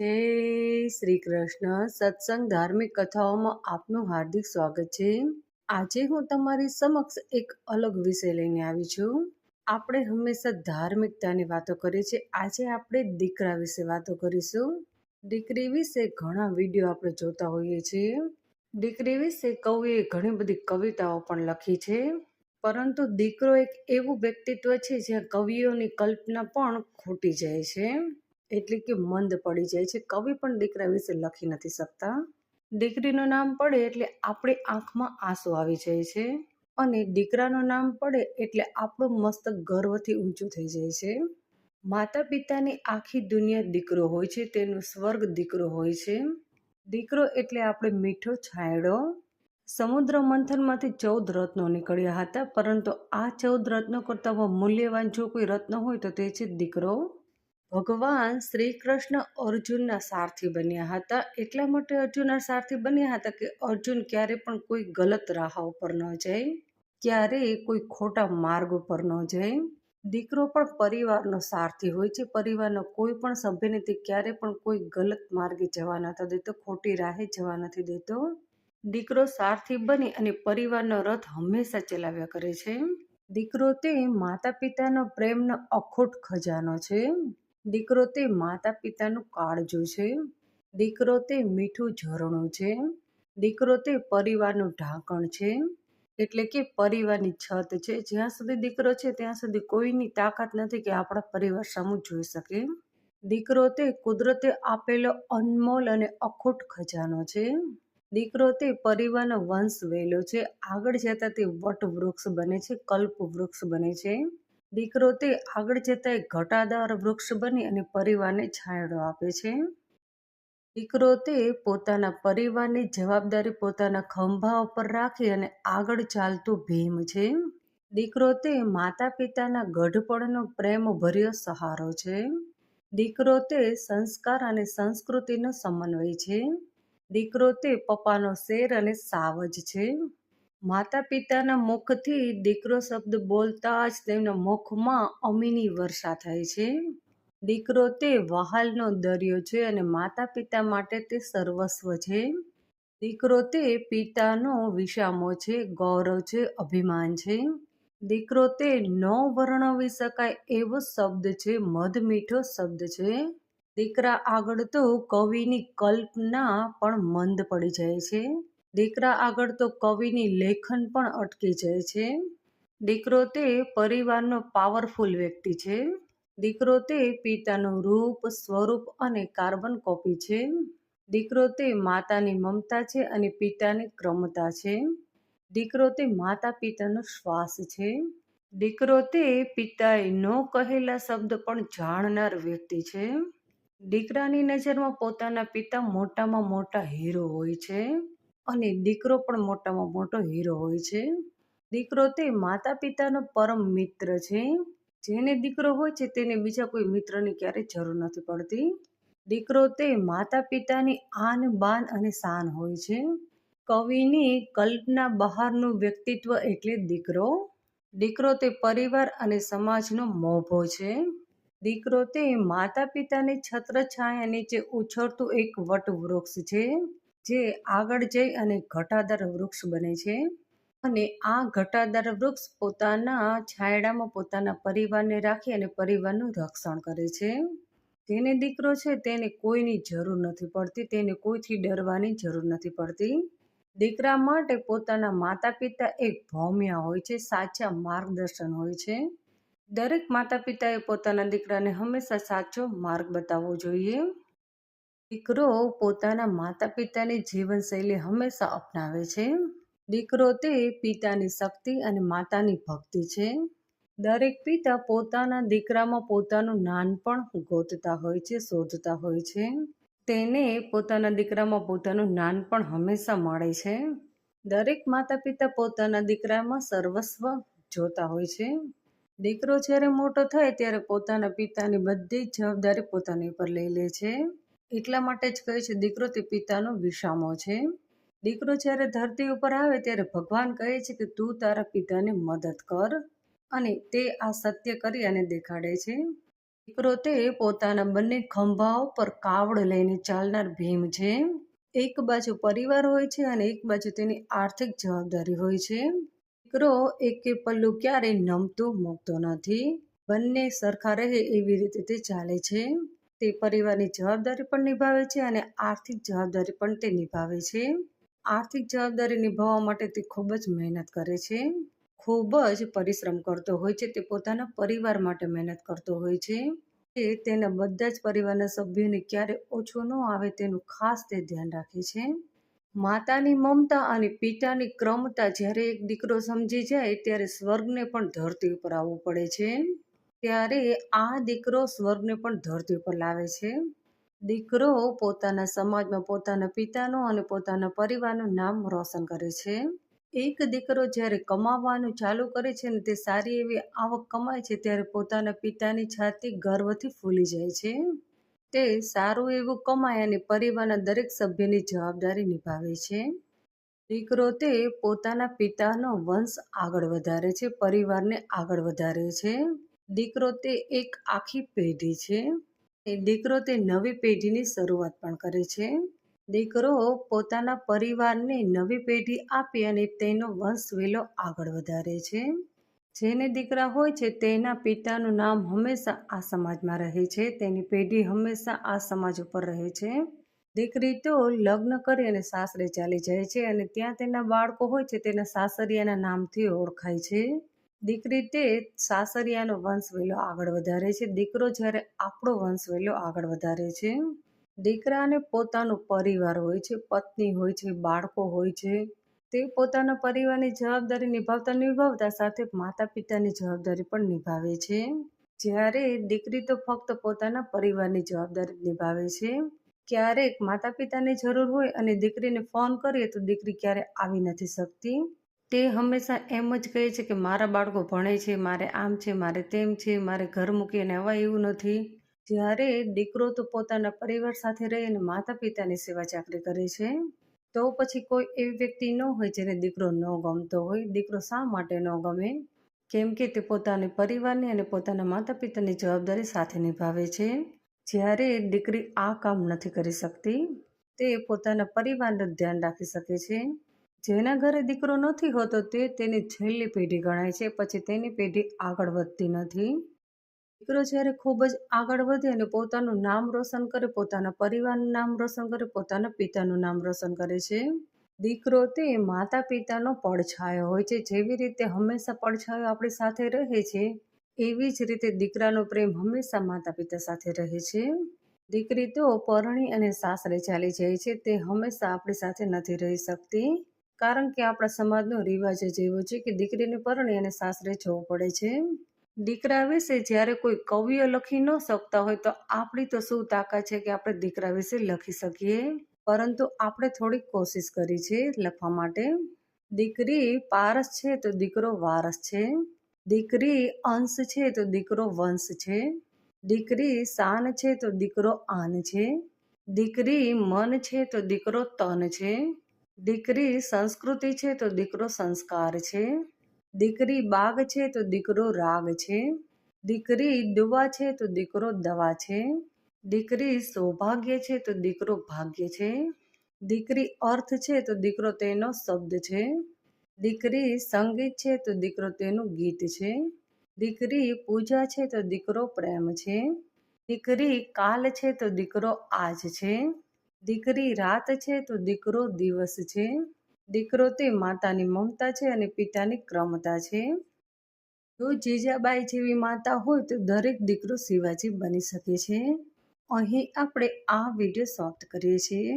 જય શ્રી કૃષ્ણ. સત્સંગ ધાર્મિક કથાઓમાં આપનું હાર્દિક સ્વાગત છે. આજે હું તમારી સમક્ષ એક અલગ વિષય લઈને આવી છું. આપણે હંમેશા ધાર્મિકતાની વાતો કરીએ છીએ. આજે આપણે દીકરા વિશે વાતો કરીશું. દીકરી વિશે ઘણા વીડિયો આપણે જોતા હોઈએ છીએ. દીકરી વિશે કવિએ ઘણી બધી કવિતાઓ પણ લખી છે. પરંતુ દીકરો એક એવું વ્યક્તિત્વ છે જ્યાં કવિઓની કલ્પના પણ ખૂટી જાય છે. એટલે કે મંદ પડી જાય છે. કવિ પણ દીકરા વિશે લખી નથી શકતા. દીકરીનું નામ પડે એટલે આપણી આંખમાં આંસુ આવી જાય છે. અને દીકરાનું નામ પડે એટલે આપણું મસ્તક ગર્વથી ઊંચું થઈ જાય છે. માતા પિતાની આખી દુનિયા દીકરો હોય છે, તેનું સ્વર્ગ દીકરો હોય છે. દીકરો એટલે આપણે મીઠો છાંયડો. સમુદ્ર મંથનમાંથી ચૌદ રત્નો નીકળ્યા હતા, પરંતુ આ ચૌદ રત્નો કરતાં મૂલ્યવાન જો કોઈ રત્ન હોય તો તે છે દીકરો. ભગવાન શ્રી કૃષ્ણ અર્જુનના સારથી બન્યા હતા. એટલા માટે અર્જુનના સારથી બન્યા હતા કે અર્જુન ક્યારે પણ કોઈ ગલત રાહ ઉપર ન જાય ક્યારે કોઈ ખોટા માર્ગ ઉપર ન જાય. દીકરો પણ પરિવારનો સારથી હોય છે. પરિવારનો કોઈ પણ સભ્યને તે ક્યારે પણ કોઈ ગલત માર્ગે જવા નથી દેતો, ખોટી રાહે જવા નથી દેતો. દીકરો સારથી બની અને પરિવારનો રથ હંમેશા ચલાવ્યા કરે છે. દીકરો તે માતા પિતાનો પ્રેમનો અખોટ ખજાનો છે. દીકરો તે માતા પિતાનું કાળજું છે. દીકરો તે મીઠું ઝરણું છે. દીકરો તે પરિવારનું ઢાંકણ છે. એટલે કે પરિવારની છત છે. જ્યાં સુધી દીકરો છે, ત્યાં સુધી કોઈની તાકાત નથી કે આપણા પરિવાર સામું જોઈ શકે. દીકરો તે કુદરતે આપેલો અનમોલ અને અખૂટ ખજાનો છે. દીકરો તે પરિવારનો વંશ વહેલો છે. આગળ જતા તે વટવૃક્ષ બને છે કલ્પ વૃક્ષ બને છે. દીકરો તે આગળ જતાં એક ઘટાદાર વૃક્ષ બની અને પરિવારને છાંયડો આપે છે. દીકરો તે પોતાના પરિવારની જવાબદારી પોતાના ખંભા ઉપર રાખી અને આગળ ચાલતું ભીમ છે. દીકરો તે માતા પિતાના ગઢપણનો પ્રેમ ભર્યો સહારો છે. દીકરો તે સંસ્કાર અને સંસ્કૃતિનો સમન્વય છે. દીકરો તે પપ્પાનો શેર અને સાવજ છે. માતા પિતાના મુખથી દીકરો શબ્દ બોલતા જ તેમના મુખમાં અમીની વર્ષા થાય છે. દીકરો તે વહાલનો દરિયો છે અને માતા પિતા માટે તે સર્વસ્વ છે. દીકરો તે પિતાનો વિષામો છે, ગૌરવ છે, અભિમાન છે. દીકરો તે ન વર્ણવી શકાય એવો શબ્દ છે, મધ મીઠો શબ્દ છે. દીકરા આગળ તો કવિની કલ્પના પણ મંદ પડી જાય છે. દીકરા આગળ તો કવિની લેખન પણ અટકી જાય છે. દીકરો તે પરિવારનો પાવરફુલ વ્યક્તિ છે. દીકરો તે પિતાનું રૂપ, સ્વરૂપ અને કાર્બન કોપી છે. દીકરો તે માતાની મમતા છે અને પિતાની ક્રમતા છે. દીકરો તે માતા પિતાનો શ્વાસ છે. દીકરો તે પિતાએ ન કહેલા શબ્દ પણ જાણનાર વ્યક્તિ છે. દીકરાની નજરમાં પોતાના પિતા મોટામાં મોટા હીરો હોય છે. અને દીકરો પણ મોટામાં મોટો હીરો હોય છે. દીકરો તે માતા પિતાનો પરમ મિત્ર છે. જેને દીકરો હોય છે તેને બીજા કોઈ મિત્રની ક્યારેય જરૂર નથી પડતી. દીકરો તે માતા પિતાની આન, બાન અને શાન હોય છે. કવિની કલ્પના બહારનું વ્યક્તિત્વ એટલે દીકરો. દીકરો તે પરિવાર અને સમાજનો મોભો છે. દીકરો તે માતા પિતાની છત્રછાયા નીચે ઉછળતું એક વટવૃક્ષ છે. જે આગળ જઈ અને ઘટાદાર વૃક્ષ બને છે. અને આ ઘટાદાર વૃક્ષ પોતાના છાંયડામાં પોતાના પરિવારને રાખી અને પરિવારનું રક્ષણ કરે છે. તેને દીકરો છે તેને કોઈની જરૂર નથી પડતી, તેને કોઈથી ડરવાની જરૂર નથી પડતી. દીકરા માટે પોતાના માતા પિતા એક ભૌમ્યા હોય છે, સાચા માર્ગદર્શન હોય છે. દરેક માતા પિતાએ પોતાના દીકરાને હંમેશા સાચો માર્ગ બતાવવો જોઈએ. દીકરો પોતાના માતા પિતાની જીવનશૈલી હંમેશા અપનાવે છે. દીકરો તે પિતાની શક્તિ અને માતાની ભક્તિ છે. દરેક પિતા પોતાના દીકરામાં પોતાનું નાનપણ ગોતતા હોય છે, શોધતા હોય છે. તેને પોતાના દીકરામાં પોતાનું નાનપણ હંમેશા મળે છે. દરેક માતા પિતા પોતાના દીકરામાં સર્વસ્વ જોતા હોય છે. દીકરો જ્યારે મોટો થાય ત્યારે પોતાના પિતાની બધી જવાબદારી પોતાની ઉપર લઈ લે છે. એટલા માટે જ કહે છે, દીકરો તે પિતાનો વિષામો છે. દીકરો જ્યારે ધરતી ઉપર આવે ત્યારે ભગવાન કહે છે કે, તું તારા પિતાને મદદ કર અને તે આ સત્ય કરી અને દેખાડે છે. દીકરો તે પોતાના બંને ખંભાઓ પર કાવડ લઈને ચાલનાર ભીમ છે. એક બાજુ પરિવાર હોય છે અને એક બાજુ તેની આર્થિક જવાબદારી હોય છે. દીકરો એકે પલ્લું ક્યારેય નમતો, મૂકતો નથી. બંને સરખા રહે એવી રીતે તે ચાલે છે. તે પરિવારની જવાબદારી પણ નિભાવે છે અને આર્થિક જવાબદારી પણ તે નિભાવે છે. આર્થિક જવાબદારી નિભાવવા માટે તે ખૂબ જ મહેનત કરે છે. ખૂબ જ પરિશ્રમ કરતો હોય છે. તે પોતાના પરિવાર માટે મહેનત કરતો હોય છે. તે તેના બધા જ પરિવારના સભ્યોને ક્યારે ઓછો ન આવે તેનું ખાસ તે ધ્યાન રાખે છે. માતાની મમતા અને પિતાની ક્રમતા જ્યારે એક દીકરો સમજી જાય, ત્યારે સ્વર્ગને પણ ધરતી ઉપર આવવું પડે છે. ત્યારે આ દીકરો સ્વર્ગને પણ ધરતી ઉપર લાવે છે. દીકરો પોતાના સમાજમાં પોતાના પિતાનું અને પોતાના પરિવારનું નામ રોશન કરે છે. એક દીકરો જ્યારે કમાવાનું ચાલુ કરે છે ને તે સારી એવી આવક કમાય છે ત્યારે પોતાના પિતાની છાતી ગર્વથી ફૂલી જાય છે. તે સારું એવું કમાય અને પરિવારના દરેક સભ્યની જવાબદારી નિભાવે છે. દીકરો તે પોતાના પિતાનો વંશ આગળ વધારે છે, પરિવારને આગળ વધારે છે. દીકરો તે એક આખી પેઢી છે. એ દીકરો તે નવી પેઢીની શરૂઆત પણ કરે છે. દીકરો પોતાના પરિવારને નવી પેઢી આપી અને તેનો વંશ વેલો આગળ વધારે છે. જેને દીકરા હોય છે તેના પિતાનું નામ હંમેશા આ સમાજમાં રહે છે. તેની પેઢી હંમેશા આ સમાજ ઉપર રહે છે. દીકરી તો લગ્ન કરી અને સાસરે ચાલી જાય છે અને ત્યાં તેના બાળકો હોય છે તેના સાસરિયાના નામથી ઓળખાય છે. દીકરી તે સાસરિયાનો વંશ વેલો આગળ વધારે છે. દીકરો જ્યારે આપણો વંશ વેલો આગળ વધારે છે. દીકરાને પોતાનો પરિવાર હોય છે, પત્ની હોય છે, બાળકો હોય છે. તે પોતાના પરિવારની જવાબદારી નિભાવતા નિભાવતા સાથે માતા પિતાની જવાબદારી પણ નિભાવે છે. જ્યારે દીકરી તો ફક્ત પોતાના પરિવારની જવાબદારી નિભાવે છે. ક્યારેક માતા પિતાની જરૂર હોય અને દીકરીને ફોન કરીએ તો દીકરી ક્યારે આવી નથી શકતી. તે હંમેશા એમ જ કહે છે કે મારા બાળકો ભણે છે, મારે આમ છે, મારે તેમ છે, મારે ઘર મૂકીને અવાય એવું નથી. જ્યારે દીકરો તો પોતાના પરિવાર સાથે રહી અને માતા પિતાની સેવા ચાકરી કરે છે, તો પછી કોઈ એવી વ્યક્તિ ન હોય જેને દીકરો ન ગમતો હોય. દીકરો શા માટે ન ગમે? કેમ કે તે પોતાની પરિવારની અને પોતાના માતા પિતાની જવાબદારી સાથે નિભાવે છે. જ્યારે દીકરી આ કામ નથી કરી શકતી, તે પોતાના પરિવારનું ધ્યાન રાખી શકે છે. જેના ઘરે દીકરો નથી હોતો તે તેની છેલ્લી પેઢી ગણાય છે, પછી તેની પેઢી આગળ વધતી નથી. દીકરો જ્યારે ખૂબ જ આગળ વધે અને પોતાનું નામ રોશન કરે, પોતાના પરિવારનું નામ રોશન કરે, પોતાના પિતાનું નામ રોશન કરે છે. દીકરો તે માતા પિતાનો પડછાયો હોય છે, જેવી રીતે હંમેશા પડછાયો આપણી સાથે રહે છે, એવી જ રીતે દીકરાનો પ્રેમ હંમેશા માતા પિતા સાથે રહે છે. દીકરી તો પરણી અને સાસરે ચાલી જાય છે, તે હંમેશા આપણી સાથે નથી રહી શકતી. કારણ કે આપણા સમાજનો રિવાજ જ એવો છે કે દીકરીને પરણી અને સાસરે જવું પડે છે. દીકરા વિશે જ્યારે કોઈ કવિઓ લખી ન શકતા હોય તો આપણી તો શું તાકાત છે કે આપણે દીકરા વિશે લખી શકીએ? પરંતુ આપણે થોડીક કોશિશ કરી છે લખવા માટે. દીકરી પારસ છે તો દીકરો વારસ છે. દીકરી અંશ છે તો દીકરો વંશ છે. દીકરી શાન છે તો દીકરો આન છે. દીકરી મન છે તો દીકરો તન છે. દીકરી સંસ્કૃતિ છે તો દીકરો સંસ્કાર છે. દીકરી બાગ છે તો દીકરો રાગ છે. દીકરી દુવા છે તો દીકરો દવા છે. દીકરી સૌભાગ્ય છે તો દીકરો ભાગ્ય છે. દીકરી અર્થ છે તો દીકરો તેનો શબ્દ છે. દીકરી સંગીત છે તો દીકરો તેનું ગીત છે. દીકરી પૂજા છે તો દીકરો પ્રેમ છે. દીકરી કાલ છે તો દીકરો આજ છે. દીકરી રાત છે તો દીકરો દિવસ છે. દીકરો તે માતાની મમતા છે અને પિતાની ક્રમતા છે. જો જીજાબાઈ જેવી માતા હોય તો દરેક દીકરો શિવાજી બની શકે છે. અહીં આપણે આ વીડિયો સોફ્ટ કરીએ છીએ.